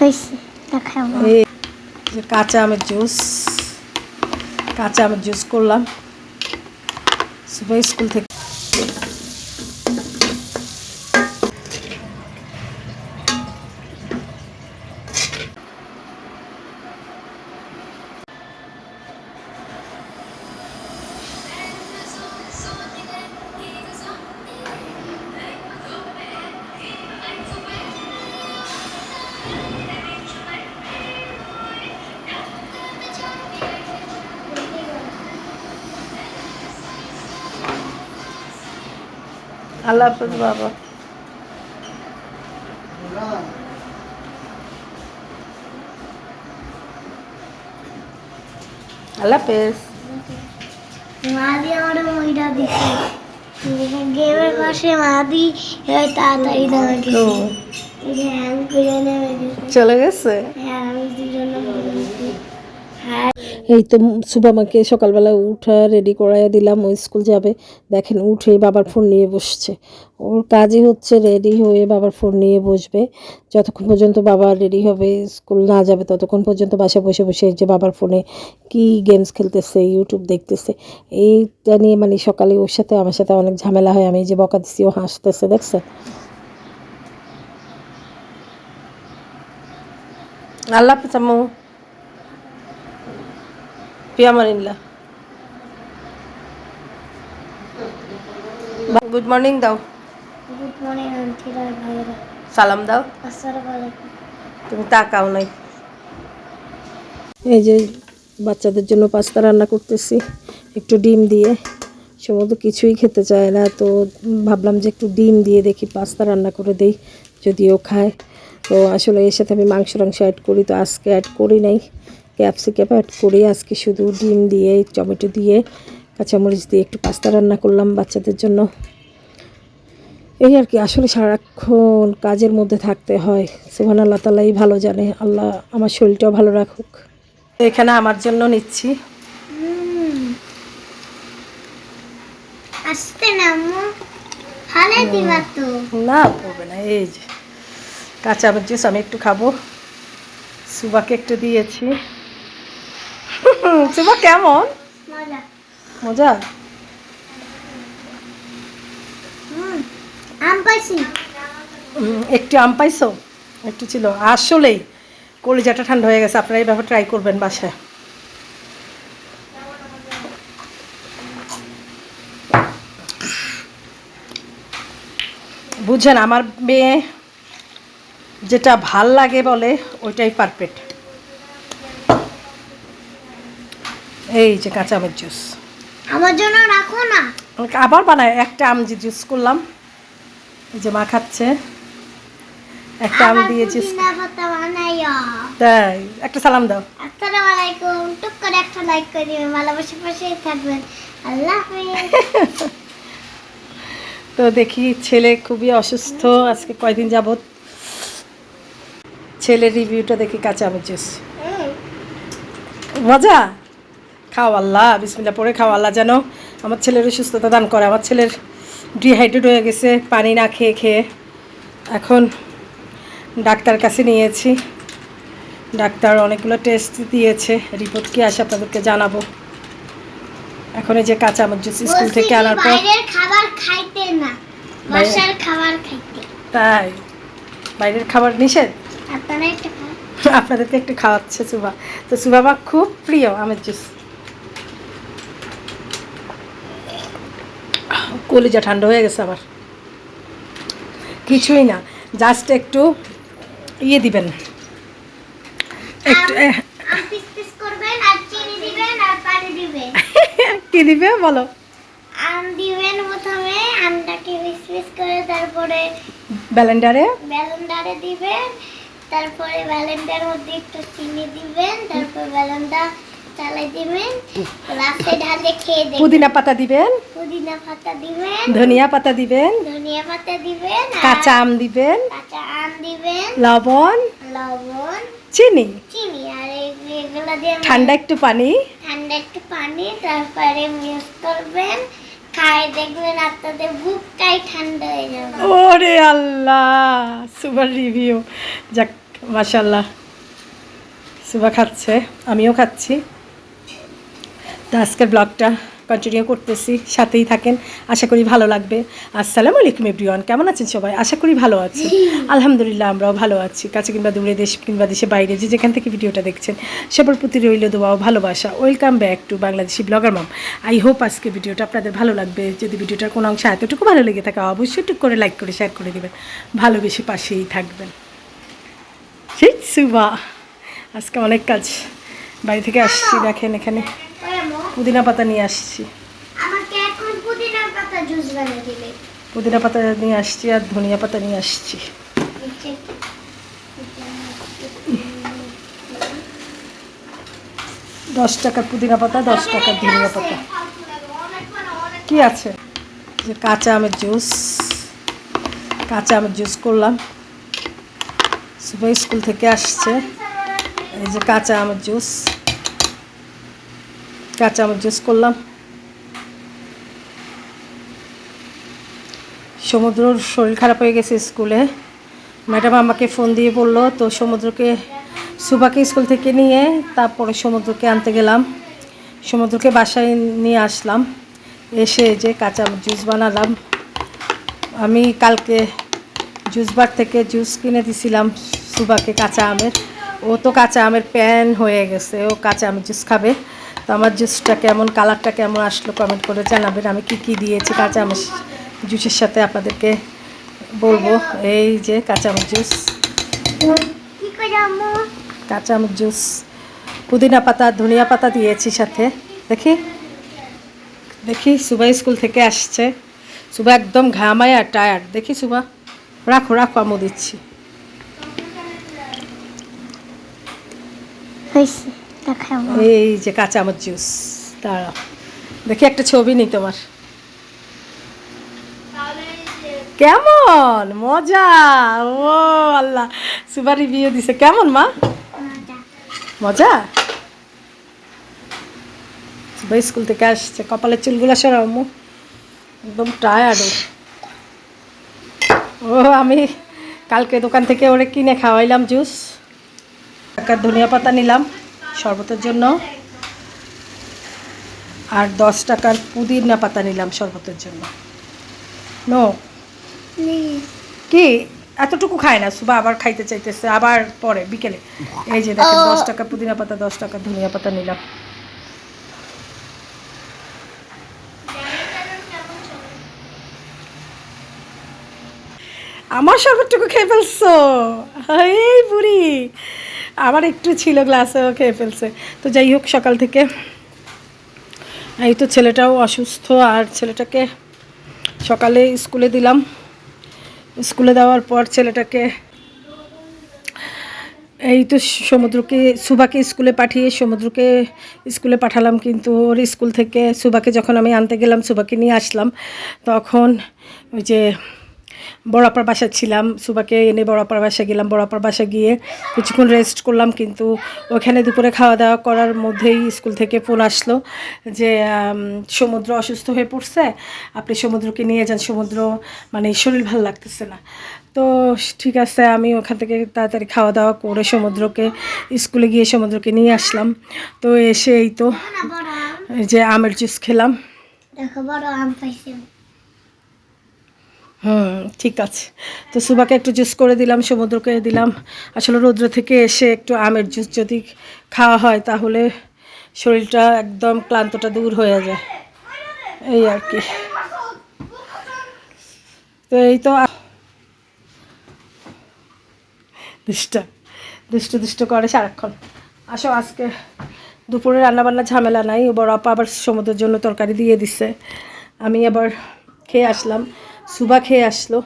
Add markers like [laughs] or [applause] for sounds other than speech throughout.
এই যে কাঁচা আমের জুস কাঁচা আমের জুস করলাম। স্কুল থেকে আল্লাহ হাফেজ বাবা। আল্লাহ হাফেজ। মাদি আমার মইটা দিছে। গেমের পাশে মাদি এবার তাড়াতাড়ি নেমে চলে গেছে? হ্যাঁ আমি দুজনে এই তো সুবামাকে সকালবেলা উঠা রেডি করাইয়া দিলাম, ও স্কুল যাবে। দেখেন উঠে বাবার ফোন নিয়ে বসছে। ওর কাজই হচ্ছে রেডি হয়ে বাবার ফোন নিয়ে বসবে। যতক্ষণ পর্যন্ত বাবা রেডি হবে, স্কুল না যাবে, ততক্ষণ পর্যন্ত বাসায় বসে বসে যে বাবার ফোনে কি গেমস খেলতেছে ইউটিউব দেখতেছে, এইটা নিয়ে মানে সকালে ওর সাথে, আমার সাথে অনেক ঝামেলা হয়। আমি যে বকা দিচ্ছি ও হাসতেছে দেখছে আল্লাহ হাফেজ আম্মু পিয়ামারিল্লা গুড মর্নিং দাও। গুড মর্নিং আন্টিরা ভাইয়েরা সালাম দাও। আসসালামু আলাইকুম তুমি তাকাও নাই। এই যে বাচ্চাদের জন্য পাস্তা রান্না করতেছি একটু ডিম দিয়ে। সমুদ্র কিছুই খেতে চায় না তো ভাবলাম যে একটু ডিম দিয়ে দেখি পাস্তা রান্না করে দেই যদিও খায়। তো আসলে এর সাথে আমি মাংস টাংস অ্যাড করি তো আজকে অ্যাড করি নাই। ক্যাপসিকাম অ্যাড করে আজকে শুধু ডিম দিয়ে টমেটো দিয়ে কাঁচামরিচ দিয়ে একটু পাস্তা রান্না করলাম বাচ্চাদের জন্য। এই আর কি আসলে সারাক্ষণ কাজের মধ্যে থাকতে হয়। সেখান আল্লাহ তালাই ভালো জানে। আল্লাহ আমার শরীরটাও ভালো রাখুক। এখানে আমার জন্য নিচ্ছি। না না পড়বে না। এই যে কাঁচা আমি একটু খাব। সুবাকে একটু দিয়েছি। [laughs] সুবা কেমন? মজা। একটু আম পাইছো? একটু ছিল। আসলেই কলিজাটা ঠান্ডা হয়ে গেছে। আপনারা এইভাবে ট্রাই করবেন বাসায়। বুঝছেন আমার মেয়ে যেটা ভালো লাগে বলে ওইটাই পারফেক্ট এই যে কাঁচা আমের জুস। আমার জন্য রাখো না। আবার বানায় একটা আম যে জুস করলাম। এই যে মা খাচ্ছে। একটা আম দিয়ে জুস তাই একটা সালাম দাও। আসসালামু আলাইকুম। টুক করে একটা লাইক করে দিবেন ভালোবাসে পাশেই থাকবেন। আল্লাহ হাফেজ। [laughs] তো দেখি ছেলে খুবই অসুস্থ আজকে কয়দিন যাবত ছেলের রিভিউটা দেখি কাঁচা আমের জুস মজা? খাও আল্লাহ বিসমিল্লা পরে খাও আল্লাহ যেন আমার ছেলের সুস্থতা দান করে। আমার ছেলের ডিহাইড্রেট হয়ে গেছে পানি না খেয়ে খেয়ে। এখন ডাক্তার কাছে নিয়েছি। ডাক্তার অনেকগুলো টেস্ট দিয়েছে রিপোর্ট কি আসে আপনাদেরকে জানাব। এখন এই যে কাঁচা আমের জুস স্কুল থেকে আনার পর খাবার খাইতে না বাসার খাবার খাইতে। তাই? বাইরের খাবার নিষেধ? আপনারা একটা [laughs] আপনাদেরকে একটু খাওয়াচ্ছে সুভা। তো সুভা খুব প্রিয় আমের জুস। কলিজা ঠান্ডা হয়ে গেছে আবার। কিছুই না জাস্ট একটু ইয়ে দিবেন। একটু [laughs] কি দিবে বলো? আম দিবেন প্রথমে আমটাকে পিস পিস করে তারপরে ব্যালেন্ডারে? ব্যালেন্ডারে দিবেন তারপরে ব্যালেন্ডার মধ্যে একটু চিনি দিবেন তারপর চালাই দিবেন লাস্টে ঢালে খেয়ে দেখবেন। পুদিনা পাতা দিবেন। পুদিনা পাতা দিবেন। ধনিয়া পাতা দিবেন। ধনিয়া পাতা দিবেন কাঁচা আম দিবেন। কাঁচা আম দিবেন। লবণ। লবণ। চিনি। চিনি আর এগুলো দিয়ে ঠান্ডা একটু পানি। ঠান্ডা একটু পানি তারপরে মিক্স করবেন। খাই দেখবেন আপনাদের বুকটাই ঠান্ডা হয়ে যাবে। ওরে আল্লাহ সুপার রিভিউ যাক মাশাল্লাহ সুবা খাচ্ছে আমিও খাচ্ছি। তো আজকের ব্লগটা কন্টিনিউ করতেছি সাথেই থাকেন। আশা করি ভালো লাগবে। আসসালামু আলাইকুম এভরিওয়ান কেমন আছেন সবাই? আশা করি ভালো আছেন। আলহামদুলিল্লাহ আমরাও ভালো আছি। কাছে কিংবা দূরে দেশ কিংবা দেশে বাইরে যে যেখান থেকে ভিডিওটা দেখছেন সবার প্রতি রইল দোয়া ভালোবাসা। Welcome back to Bangladeshi blogger mom I hope আজকে ভিডিওটা আপনাদের ভালো লাগবে। যদি ভিডিওটার কোনো অংশ এতটুকু ভালো লেগে থাকে অবশ্যই টুক করে লাইক করে শেয়ার করে দেবেন। ভালোবেসে পাশেই থাকবেন। সেই সুবা আজকে অনেক কাজ। বাড়ি থেকে আসছি দেখেন এখানে। পুদিনা পাতা নিয়ে আসছি। পুদিনা পাতা নিয়ে আসছি আর ধনিয়া পাতা নিয়ে আসছি। দশ টাকার পুদিনা পাতা দশ টাকার ধনিয়া পাতা। কি আছে? যে কাঁচা আমের জুস। কাঁচা আমের জুস করলাম। সুবাই স্কুল থেকে আসছে। এই যে কাঁচা আমের জুস। কাঁচা আমের জুস করলাম। সমুদ্রর শরীর খারাপ হয়ে গেছে স্কুলে। ম্যাডাম আমাকে ফোন দিয়ে বলল, তো সমুদ্রকে সুবাকে স্কুল থেকে নিয়ে তারপরে সমুদ্রকে আনতে গেলাম। সমুদ্রকে বাসায় নিয়ে আসলাম। এসে যে কাঁচা জুস বানালাম। আমি কালকে জুস বার থেকে জুস কিনে দিছিলাম সুবাকে কাঁচা আমের। ও তো কাঁচা আমের প্যান হয়ে গেছে, ও কাঁচা আমের জুস খাবে। তো আমার জুসটা কেমন কালারটা কেমন আসলো কমেন্ট করে জানাবেন। আমি কি কি দিয়েছি কাঁচা আমের জুসের সাথে আপনাদেরকে বলব। এই যে কাঁচা আমের জুস কাঁচা আমের জুস পুদিনা পাতা ধনিয়া পাতা দিয়েছি সাথে। দেখি। দেখি সুবা স্কুল থেকে আসছে। সুবা একদম ঘামায় আর টায়ার্ড দেখি সুবা রাখো রাখো আমু দিচ্ছি। হয়েছে। এই যে কাঁচা আমের জুস দাঁড়াও দেখি একটা ছবি নি তোমার। কেমন? মজা। ও আল্লাহ সুবা রিভিউ দিছে। কেমন মা? মজা। সুবা স্কুল থেকে আসছে কপালের চুলগুলো সরাও মু। একদম টায়ার্ড ও। আমি কালকে দোকান থেকে ওরে কিনে খাওয়াইলাম জুস টাকার ধনিয়া পাতা নিলাম। শরবতের জন্য। আর দশ টাকার পুদিনা পাতা নিলাম শরবতের জন্য। নো? কি? এতটুকু খায় না সুবা আবার খাইতে চাইতেছে আবার পরে বিকেলে। এই যে দেখেন দশ টাকা পুদিনা পাতা দশ টাকা ধনিয়া পাতা নিলাম। আমার শরবতটুকু খেয়ে ফেলছো? এই বুড়ি! আমার একটু ছিল গ্লাসেও খেয়ে ফেলছে। তো যাই হোক, সকাল থেকে এই তো ছেলেটাও অসুস্থ আর ছেলেটাকে সকালে স্কুলে দিলাম। স্কুলে দেওয়ার পর ছেলেটাকে এই তো সমুদ্রকে সুবাকে স্কুলে পাঠিয়ে সমুদ্রকে স্কুলে পাঠালাম। কিন্তু ওর স্কুল থেকে সুবাকে যখন আমি আনতে গেলাম সুবাকে নিয়ে আসলাম, তখন ওই যে বড়াপার বাসায় ছিলাম সুবাকে এনে বড়াপার বাসায় গেলাম বড়াপার বাসায় গিয়ে কিছুক্ষণ রেস্ট করলাম কিন্তু ওখানে দুপুরে খাওয়া দাওয়া করার মধ্যেই স্কুল থেকে ফোন আসলো যে সমুদ্র অসুস্থ হয়ে পড়ছে আপনি সমুদ্রকে নিয়ে যান সমুদ্র মানে শরীর ভালো লাগতেছে না। তো ঠিক আছে আমি ওখান থেকে তাড়াতাড়ি খাওয়া দাওয়া করে সমুদ্রকে স্কুলে গিয়ে সমুদ্রকে নিয়ে আসলাম। তো এসে এই তো যে আমের জুস খেলাম। দেখো বড় আম পাইছি। হুম ঠিক আছে। তো সুবাকে একটু জুস করে দিলাম, সমুদ্রকে দিলাম। আসলে রৌদ্র থেকে এসে একটু আমের জুস যদি খাওয়া হয়, তাহলে শরীরটা একদম ক্লান্তটা দূর হয়ে যায়। এই আর কি। তো এই তো দুষ্ট দুষ্ট দুষ্ট করে সারাক্ষণ। আসো, আজকে দুপুরে রান্নাবান্না ঝামেলা নাই। বড় আপা আবার সমুদ্রের জন্য তরকারি দিয়ে দিছে। আমি আবার খেয়ে আসলাম। সুবা খেয়ে আসলো।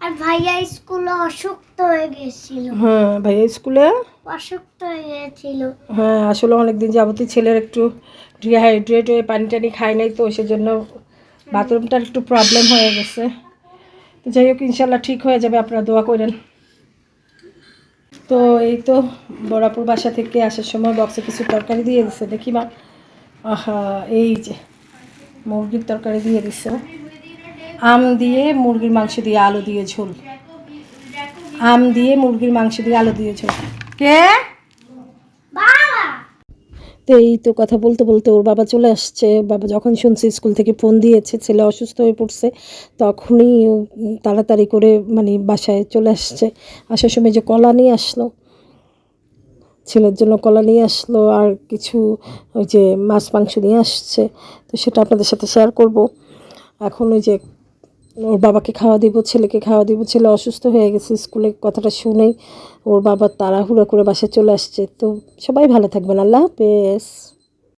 আর ভাইয়া স্কুলে অসুস্থ হয়ে গেছিল। হ্যাঁ ভাইয়া স্কুলে? অসুস্থ হয়ে গেছিল। হ্যাঁ আসলে অনেক দিন যাবতীয় ছেলের একটু ডিহাইড্রেট হয়ে পানি টানি খায় নাই তো সেজন্য বাথরুমটার একটু প্রবলেম হয়ে গেছে। তো যাই হোক ইনশাল্লাহ ঠিক হয়ে যাবে আপনারা দোয়া করেন। তো এই তো বড়াপুর বাসা থেকে আসার সময় বক্সে কিছু তরকারি দিয়ে দিছে। দেখি মা আহা এই যে। মুরগির তরকারি দিয়ে দিছে। আম দিয়ে মুরগির মাংস দিয়ে আলু দিয়ে ঝোল। আম দিয়ে মুরগির মাংস দিয়ে আলু দিয়েছ কে? তো এই তো কথা বলতে বলতে ওর বাবা চলে আসছে। বাবা যখন শুনছে স্কুল থেকে ফোন দিয়েছে ছেলে অসুস্থ হয়ে পড়ছে তখনই তাড়াতাড়ি করে মানে বাসায় চলে আসছে। আসার সময় যে কলা নিয়ে আসলো ছেলের জন্য কলা নিয়ে আসলো আর কিছু ওই যে মাছ, মাংস নিয়ে আসছে। তো সেটা আপনাদের সাথে শেয়ার করব। এখন ওই যে ওর বাবাকে খাওয়া দিব, ছেলেকে খাওয়া দিব। ছেলে অসুস্থ হয়ে গেছে, স্কুলে কথাটা শুনেই ওর বাবা তাড়াহুড়া করে বাসায় চলে আসছে। তো সবাই ভালো থাকবেন। আল্লাহ হাফেজ।